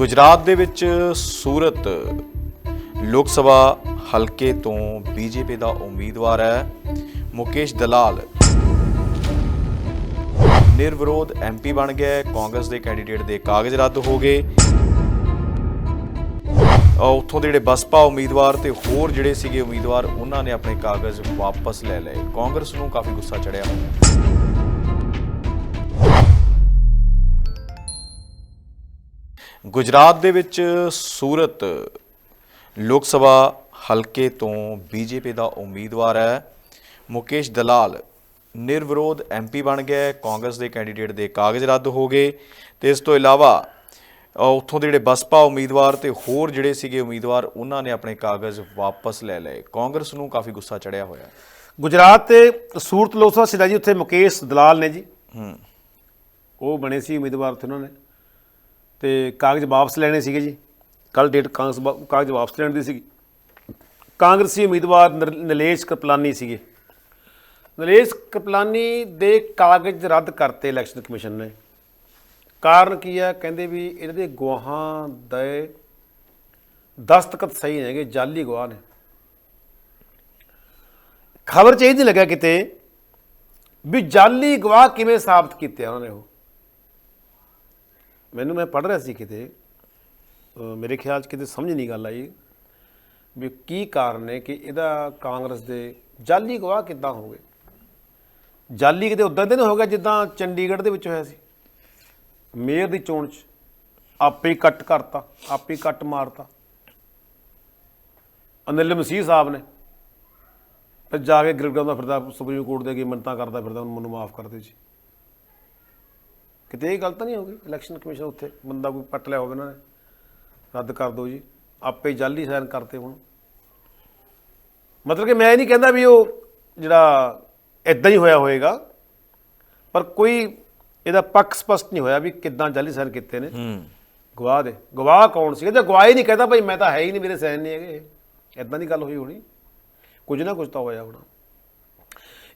ਗੁਜਰਾਤ ਦੇ ਵਿੱਚ ਸੂਰਤ ਲੋਕ ਸਭਾ ਹਲਕੇ ਤੋਂ ਬੀਜੇਪੀ ਦਾ ਉਮੀਦਵਾਰ ਹੈ, ਮੁਕੇਸ਼ ਦਲਾਲ। ਨਿਰਵਿਰੋਧ ਐਮਪੀ ਬਣ ਗਿਆ ਕਾਂਗਰਸ ਦੇ ਕੈਂਡੀਡੇਟ ਦੇ ਕਾਗਜ਼ ਰੱਦ ਹੋ ਗਏ। ਉੱਥੋਂ ਦੇ ਜਿਹੜੇ ਬਸਪਾ ਉਮੀਦਵਾਰ ਤੇ ਹੋਰ ਜਿਹੜੇ ਸੀਗੇ ਉਮੀਦਵਾਰ, ਉਹਨਾਂ ਨੇ ਆਪਣੇ ਕਾਗਜ਼ ਵਾਪਸ ਲੈ ਲਏ। ਕਾਂਗਰਸ ਨੂੰ ਕਾਫੀ ਗੁੱਸਾ ਚੜਿਆ। ਹੋਇਆ ਗੁਜਰਾਤ ਦੇ ਵਿੱਚ ਸੂਰਤ ਲੋਕ ਸਭਾ ਹਲਕੇ ਤੋਂ ਬੀਜੇਪੀ ਦਾ ਉਮੀਦਵਾਰ ਹੈ। ਮੁਕੇਸ਼ ਦਲਾਲ ਨਿਰਵਿਰੋਧ ਐਮਪੀ ਬਣ ਗਿਆ। ਕਾਂਗਰਸ ਦੇ ਕੈਂਡੀਡੇਟ ਦੇ ਕਾਗਜ਼ ਰੱਦ ਹੋ ਗਏ ਤੇ ਇਸ ਤੋਂ ਇਲਾਵਾ ਉੱਥੋਂ ਦੇ ਜਿਹੜੇ ਬਸਪਾ ਉਮੀਦਵਾਰ ਤੇ ਹੋਰ ਜਿਹੜੇ ਸੀਗੇ ਉਮੀਦਵਾਰ ਉਹਨਾਂ ਨੇ ਆਪਣੇ ਕਾਗਜ਼ ਵਾਪਸ ਲੈ ਲਏ। ਕਾਂਗਰਸ ਨੂੰ ਕਾਫੀ ਗੁੱਸਾ ਚੜਿਆ ਹੋਇਆ। ਗੁਜਰਾਤ ਤੇ ਸੂਰਤ ਲੋਕ ਸਭਾ ਸੀਟਾ ਜੀ ਉੱਥੇ ਮੁਕੇਸ਼ ਦਲਾਲ ਨੇ ਜੀ। ਹੂੰ। ਉਹ ਬਣੇ ਸੀ ਉਮੀਦਵਾਰ ਉੱਥੇ ਉਹਨਾਂ ਨੇ। ਤੇ ਕਾਗਜ਼ ਵਾਪਸ ਲੈਣੇ ਸੀਗੇ ਜੀ। ਕੱਲ ਡੇਟ ਕਾਗਜ਼ ਵਾ- ਕਾਗਜ਼ ਵਾਪਸ ਲੈਣ ਦੀ ਸੀਗੀ। ਕਾਂਗਰਸੀ ਉਮੀਦਵਾਰ ਨਰ- ਨਿਲੇਸ਼ ਕਪਲਾਨੀ ਸੀਗੇ। ਨਲੇਸ਼ ਕਪਲਾਨੀ ਦੇ ਕਾਗਜ਼ ਰੱਦ ਕਰਤੇ ਇਲੈਕਸ਼ਨ ਕਮਿਸ਼ਨ ਨੇ। ਕਾਰਨ ਕੀ ਹੈ? ਕਹਿੰਦੇ ਵੀ ਇਹਨਾਂ ਦੇ ਗਵਾਹਾਂ ਦੇ ਦਸਤਖਤ ਸਹੀ ਨਹੀਂ ਹੈਗੇ ਜਾਲੀ ਗਵਾਹ ਨੇ। ਖਬਰ ਚ ਇਹ ਨਹੀਂ ਲੱਗਿਆ ਕਿਤੇ ਵੀ ਜਾਲੀ ਗਵਾਹ ਕਿਵੇਂ ਸਾਬਤ ਕੀਤੇ ਉਹਨਾਂ ਨੇ ਉਹ। ਮੈਨੂੰ ਮੈਂ ਪੜ੍ਹ ਰਿਹਾ ਸੀ ਕਿਤੇ ਮੇਰੇ ਖਿਆਲ ਚ ਕਿਤੇ ਸਮਝ ਨਹੀਂ ਗੱਲ ਆਈ ਵੀ ਕੀ ਕਾਰਨ ਹੈ ਕਿ ਇਹਦਾ ਕਾਂਗਰਸ ਦੇ ਜਾਲੀ ਗਵਾਹ ਕਿੱਦਾਂ ਹੋ ਗਏ? ਜਾਲੀ ਕਿਤੇ ਉਦਾਂ ਦੇ ਨਹੀਂ ਹੋ ਗਿਆ ਜਿੱਦਾਂ ਚੰਡੀਗੜ੍ਹ ਦੇ ਵਿੱਚ ਹੋਇਆ ਸੀ? ਮੇਅਰ ਦੀ ਚੋਣ ਚ ਆਪੇ ਕੱਟ ਕਰਤਾ, ਆਪੇ ਕੱਟ ਮਾਰਤਾ। ਅਨਿਲ ਮਸੀਹ ਸਾਹਿਬ ਨੇ ਫਿਰ ਜਾ ਕੇ ਗਿਰਗਾਉਂਦਾ ਫਿਰਦਾ, ਸੁਪਰੀਮ ਕੋਰਟ ਦੇ ਅੱਗੇ ਮਿੰਤਾਂ ਕਰਦਾ ਫਿਰਦਾ ਮੈਨੂੰ ਮਾਫ ਕਰ ਦਿਓ ਜੀ। ਕਿਤੇ ਇਹ ਗੱਲ ਤਾਂ ਨਹੀਂ ਹੋ ਗਈ ਇਲੈਕਸ਼ਨ ਕਮਿਸ਼ਨ ਉੱਥੇ ਬੰਦਾ ਕੋਈ ਪੱਟ ਲਿਆ ਹੋਵੇ ਉਹਨਾਂ ਨੇ। ਰੱਦ ਕਰ ਦਿਓ ਜੀ। ਆਪੇ ਹੀ ਜਾਲੀ ਸਾਈਨ ਕਰਤੇ ਹੁਣ। ਮਤਲਬ ਕਿ ਮੈਂ ਇਹ ਨਹੀਂ ਕਹਿੰਦਾ ਵੀ ਉਹ ਜਿਹੜਾ ਇਦਾਂ ਹੀ ਹੋਇਆ ਹੋਏਗਾ ਪਰ ਕੋਈ ਇਹਦਾ ਪੱਖ ਸਪਸ਼ਟ ਨਹੀਂ ਹੋਇਆ ਵੀ ਕਿੱਦਾਂ ਜਾਲੀ ਸਾਈਨ ਕੀਤੇ ਨੇ। ਹੂੰ। ਗਵਾਹ ਦੇ। ਗਵਾਹ ਕੌਣ ਸੀ ਜੇ ਗਵਾਹ ਹੀ ਨਹੀਂ ਕਹਿੰਦਾ ਭਾਈ ਮੈਂ ਤਾਂ ਹੈ ਹੀ ਨਹੀਂ ਮੇਰੇ ਸਾਈਨ ਨਹੀਂ ਹੈਗੇ। ਇਦਾਂ ਦੀ ਗੱਲ ਹੋਈ ਹੋਣੀ। ਕੁਝ ਨਾ ਕੁਝ ਤਾਂ ਹੋਇਆ ਹੋਣਾ।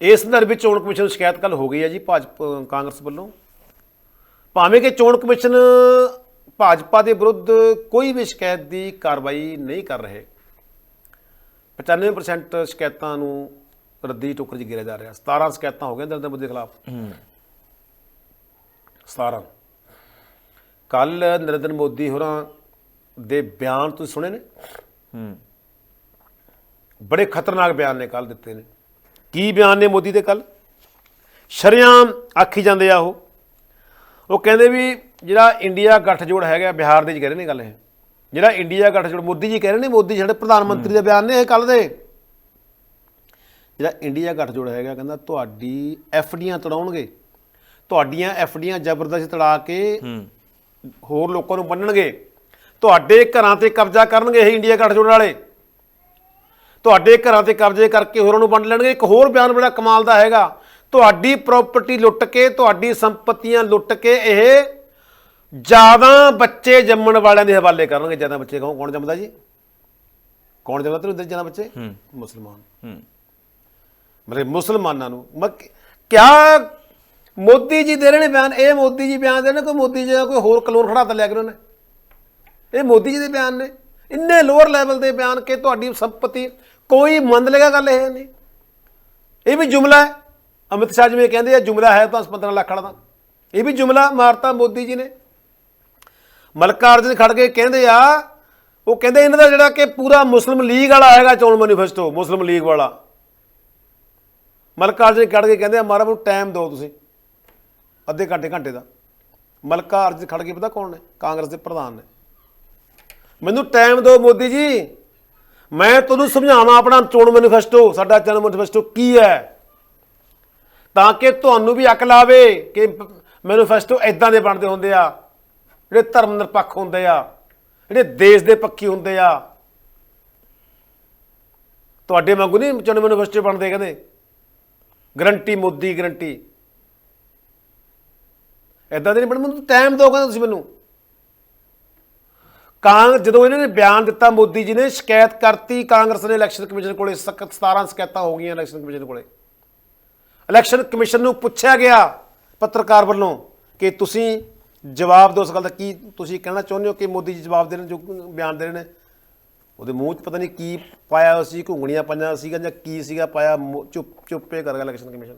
ਇਸ ਸੰਦਰਭ ਵਿੱਚ ਚੋਣ ਕਮਿਸ਼ਨ ਨੂੰ ਸ਼ਿਕਾਇਤ ਕੱਲ ਹੋ ਗਈ ਹੈ ਜੀ ਭਾਜਪਾ ਕਾਂਗਰਸ ਵੱਲੋਂ। ਭਾਵੇਂ ਕਿ ਚੋਣ ਕਮਿਸ਼ਨ ਭਾਜਪਾ ਦੇ ਵਿਰੁੱਧ ਕੋਈ ਵੀ ਸ਼ਿਕਾਇਤ ਦੀ ਕਾਰਵਾਈ ਨਹੀਂ ਕਰ ਰਹੇ। 95% ਸ਼ਿਕਾਇਤਾਂ ਨੂੰ ਰੱਦੀ ਟੋਕਰ 'ਚ ਗਿਰਿਆ ਜਾ ਰਿਹਾ। 17 ਸ਼ਿਕਾਇਤਾਂ ਹੋ ਗਈਆਂ ਨਰਿੰਦਰ ਮੋਦੀ ਦੇ ਖਿਲਾਫ। 17 ਕੱਲ ਨਰਿੰਦਰ ਮੋਦੀ ਹੋਰਾਂ ਦੇ ਬਿਆਨ ਤੁਸੀਂ ਸੁਣੇ ਨੇ? ਹੂੰ। ਬੜੇ ਖਤਰਨਾਕ ਬਿਆਨ ਨੇ ਕੱਲ ਦਿੱਤੇ ਨੇ। ਕੀ ਬਿਆਨ ਨੇ ਮੋਦੀ ਦੇ ਕੱਲ ਸ਼ਰੇਆਮ ਆਖੀ ਜਾਂਦੇ ਆ ਉਹ। ਉਹ ਕਹਿੰਦੇ ਵੀ ਜਿਹੜਾ ਇੰਡੀਆ ਗੱਠਜੋੜ ਹੈਗਾ ਬਿਹਾਰ ਦੇ ਚ ਕਹਿ ਰਹੇ ਨੇ ਗੱਲ ਇਹ। ਜਿਹੜਾ ਇੰਡੀਆ ਗੱਠਜੋੜ ਮੋਦੀ ਜੀ ਕਹਿ ਰਹੇ ਨੇ ਮੋਦੀ ਜਿਹੜੇ ਪ੍ਰਧਾਨ ਮੰਤਰੀ ਦੇ ਬਿਆਨ ਨੇ ਇਹ ਕੱਲ ਦੇ। ਜਿਹੜਾ ਇੰਡੀਆ ਗੱਠਜੋੜ ਹੈਗਾ ਕਹਿੰਦਾ ਤੁਹਾਡੀ ਐਫਡੀਆਂ ਤੜਾਉਣਗੇ। ਤੁਹਾਡੀਆਂ ਐਫਡੀਆਂ ਜ਼ਬਰਦਸਤੀ ਤੜਾ ਕੇ ਹੋਰ ਲੋਕਾਂ ਨੂੰ ਬੰਨਣਗੇ। ਤੁਹਾਡੇ ਘਰਾਂ ਤੇ ਕਬਜ਼ਾ ਕਰਨਗੇ ਇਹ ਇੰਡੀਆ ਗੱਠਜੋੜ ਵਾਲੇ। ਤੁਹਾਡੇ ਘਰਾਂ ਤੇ ਕਬਜ਼ੇ ਕਰਕੇ ਹੋਰਾਂ ਨੂੰ ਵੰਡ ਲੈਣਗੇ। ਇੱਕ ਹੋਰ ਬਿਆਨ ਬੜਾ ਕਮਾਲ ਦਾ ਹੈਗਾ। ਤੁਹਾਡੀ ਪ੍ਰਾਪਰਟੀ ਲੁੱਟ ਕੇ ਤੁਹਾਡੀ ਸੰਪਤੀਆਂ ਲੁੱਟ ਕੇ ਇਹ ਜ਼ਿਆਦਾ ਬੱਚੇ ਜੰਮਣ ਵਾਲਿਆਂ ਦੇ ਹਵਾਲੇ ਕਰਨਗੇ। ਜ਼ਿਆਦਾ ਬੱਚੇ ਕਹੋ ਕੌਣ ਜੰਮਦਾ ਜੀ? ਕੌਣ ਜੰਮਦਾ ਤੇ ਉਧਰ ਜ਼ਿਆਦਾ ਬੱਚੇ? ਮੁਸਲਮਾਨ। ਹੂੰ। ਮਤਲਬ ਮੁਸਲਮਾਨਾਂ ਨੂੰ। ਮ- ਕਿਆ ਮੋਦੀ ਜੀ ਦੇ ਰਹੇ ਨੇ ਬਿਆਨ? ਇਹ ਮੋਦੀ ਜੀ ਬਿਆਨ ਦੇ ਨੇ? ਕੋਈ ਮੋਦੀ ਜੀ ਦਾ ਕੋਈ ਹੋਰ ਕਲੋਨ ਖੜਾ ਤਾਂ ਲਿਆ ਕਰੋ ਨੇ ਇਹ ਮੋਦੀ ਜੀ ਦੇ ਬਿਆਨ ਨੇ। ਇੰਨੇ ਲੋਅਰ ਲੈਵਲ ਦੇ ਬਿਆਨ ਕਿ ਤੁਹਾਡੀ ਸੰਪਤੀ ਕੋਈ ਮੰਨ ਲੇਗਾ ਗੱਲ ਇਹ ਨਹੀਂ। ਇਹ ਵੀ ਜੁਮਲਾ ਹੈ। ਅਮਿਤ ਸ਼ਾਹ ਜਿਵੇਂ ਕਹਿੰਦੇ ਆ, ਜੁਮਲਾ ਹੈ ਤਾਂ 15 ਲੱਖ ਵਾਲਾ ਤਾਂ। ਇਹ ਵੀ ਜੁਮਲਾ ਮਾਰਤਾ ਮੋਦੀ ਜੀ ਨੇ। ਮਲਕਾਰਜਨ ਖੜ ਕੇ ਕਹਿੰਦੇ ਆ, ਉਹ ਕਹਿੰਦੇ ਇਹਨਾਂ ਦਾ ਜਿਹੜਾ ਕਿ ਪੂਰਾ ਮੁਸਲਿਮ ਲੀਗ ਵਾਲਾ ਹੈਗਾ ਚੋਣ ਮੈਨੀਫੈਸਟੋ, ਮੁਸਲਿਮ ਲੀਗ ਵਾਲਾ। ਮਲਕਾਰਜਨ ਖੜ ਕੇ ਕਹਿੰਦੇ ਆ ਮਾਰਾ ਨੂੰ ਟਾਈਮ ਦਿਓ ਤੁਸੀਂ। ਅੱਧੇ ਘੰਟੇ ਘੰਟੇ ਦਾ। ਮਲਕਾਰਜਨ ਖੜ ਕੇ ਪਤਾ ਕੌਣ ਨੇ? ਕਾਂਗਰਸ ਦੇ ਪ੍ਰਧਾਨ ਨੇ। ਮੈਨੂੰ ਟਾਈਮ ਦਿਓ ਮੋਦੀ ਜੀ। ਮੈਂ ਤੁਹਾਨੂੰ ਸਮਝਾਵਾਂ ਆਪਣਾ ਚੋਣ ਮੈਨੀਫੈਸਟੋ, ਸਾਡਾ ਚੋਣ ਮੈਨੀਫੈਸਟੋ ਕੀ ਹੈ? ਤਾਂ ਕਿ ਤੁਹਾਨੂੰ ਵੀ ਅਕਲ ਆਵੇ ਕਿ ਮੈਨੀਫੈਸਟੋ ਇਦਾਂ ਦੇ ਬਣਦੇ ਹੁੰਦੇ ਆ, ਜਿਹੜੇ ਧਰਮ ਨਿਰਪੱਖ ਹੁੰਦੇ ਆ, ਜਿਹੜੇ ਦੇਸ਼ ਦੇ ਪੱਖੀ ਹੁੰਦੇ ਆ। ਤੁਹਾਡੇ ਵਾਂਗੂ ਨਹੀਂ ਚੋਣ ਮੈਨੀਫੈਸਟੋ ਬਣਦੇ ਕਹਿੰਦੇ? Guarantee, Modi guarantee. ਇਦਾਂ ਦੇ ਨਹੀਂ ਬਣ ਮੈਨੂੰ ਟਾਈਮ ਦਿਓ ਕਹਿੰਦੇ ਤੁਸੀਂ ਮੈਨੂੰ। ਕਾਂਗ ਜਦੋਂ ਇਹਨਾਂ ਨੇ ਬਿਆਨ ਦਿੱਤਾ ਮੋਦੀ ਜੀ ਨੇ, ਸ਼ਿਕਾਇਤ ਕਰਤੀ ਕਾਂਗਰਸ ਨੇ ਇਲੈਕਸ਼ਨ ਕਮਿਸ਼ਨ ਕੋਲੇ ਸਖਤ 17 ਸ਼ਿਕਾਇਤਾਂ ਹੋ ਗਈਆਂ ਇਲੈਕਸ਼ਨ ਕਮਿਸ਼ਨ ਕੋਲੇ। ਇਲੈਕਸ਼ਨ ਕਮਿਸ਼ਨ ਨੂੰ ਪੁੱਛਿਆ ਗਿਆ ਪੱਤਰਕਾਰ ਵੱਲੋਂ ਕਿ ਤੁਸੀਂ ਜਵਾਬ ਦਿਓ ਉਸ ਗੱਲ ਦਾ ਕੀ ਤੁਸੀਂ ਕਹਿਣਾ ਚਾਹੁੰਦੇ ਹੋ ਕਿ ਮੋਦੀ ਜੀ ਜਵਾਬ ਦੇ ਜੋ ਬਿਆਨ ਦੇ ਰਹੇ ਨੇ? ਉਹਦੇ ਮੂੰਹ 'ਚ ਪਤਾ ਨਹੀਂ ਕੀ ਪਾਇਆ ਹੋਇਆ ਸੀ, ਘੁੰਗਣੀਆਂ ਪੰਜਾਂ ਸੀਗਾ ਜਾਂ ਕੀ ਸੀਗਾ ਪਾਇਆ, ਮੂੰਹ- ਚੁੱਪ, ਚੁੱਪੇ ਕਰ ਗਿਆ ਇਲੈਕਸ਼ਨ ਕਮਿਸ਼ਨ।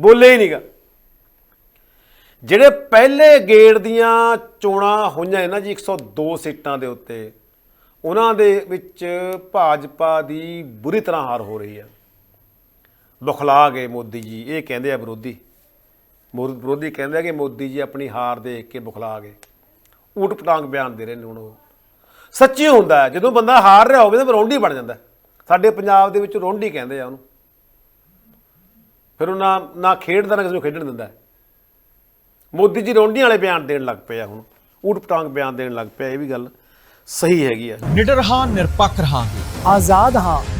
ਬੋਲੇ ਹੀ ਨਹੀਂਗਾ ਜਿਹੜੇ ਪਹਿਲੇ ਗੇੜ ਦੀਆਂ ਚੋਣਾਂ ਹੋਈਆਂ ਨੇ ਨਾ ਜੀ 102 ਸੀਟਾਂ ਦੇ ਉੱਤੇ, ਉਹਨਾਂ ਦੇ ਵਿੱਚ ਭਾਜਪਾ ਦੀ ਬੁਰੀ ਤਰ੍ਹਾਂ ਹਾਰ ਹੋ ਰਹੀ ਹੈ ਬੁਖਲਾ ਗਏ ਮੋਦੀ ਜੀ, ਇਹ ਕਹਿੰਦੇ ਆ ਵਿਰੋਧੀ। ਮੋਦ ਵਿਰੋਧੀ ਕਹਿੰਦੇ ਆ ਕਿ ਮੋਦੀ ਜੀ ਆਪਣੀ ਹਾਰ ਦੇਖ ਕੇ ਬੁਖਲਾ ਗਏ। ਊਟ ਪਟਾਂਗ ਬਿਆਨ ਦੇ ਰਹੇ ਨੇ ਹੁਣ ਉਹ। ਸੱਚੀ ਹੁੰਦਾ ਜਦੋਂ ਬੰਦਾ ਹਾਰ ਰਿਹਾ ਹੋਵੇ ਤਾਂ ਰੌਂਡੀ ਬਣ ਜਾਂਦਾ ਸਾਡੇ ਪੰਜਾਬ ਦੇ ਵਿੱਚ ਰੌਂਡੀ ਕਹਿੰਦੇ ਆ ਉਹਨੂੰ। ਫਿਰ ਉਹ ਨਾ ਨਾ ਖੇਡਦਾ, ਨਾ ਕਿਸੇ ਨੂੰ ਖੇਡਣ ਦਿੰਦਾ ਮੋਦੀ ਜੀ ਰੌਂਡੀਆਂ ਵਾਲੇ ਬਿਆਨ ਦੇਣ ਲੱਗ ਪਏ ਆ ਹੁਣ। ਊਟ ਪਟਾਂਗ ਬਿਆਨ ਦੇਣ ਲੱਗ ਪਿਆ, ਇਹ ਵੀ ਗੱਲ ਸਹੀ ਹੈਗੀ ਆ। ਨਿਡਰ ਹਾਂ, ਨਿਰਪੱਖ ਰਹਾਂਗੇ। ਆਜ਼ਾਦ ਹਾਂ।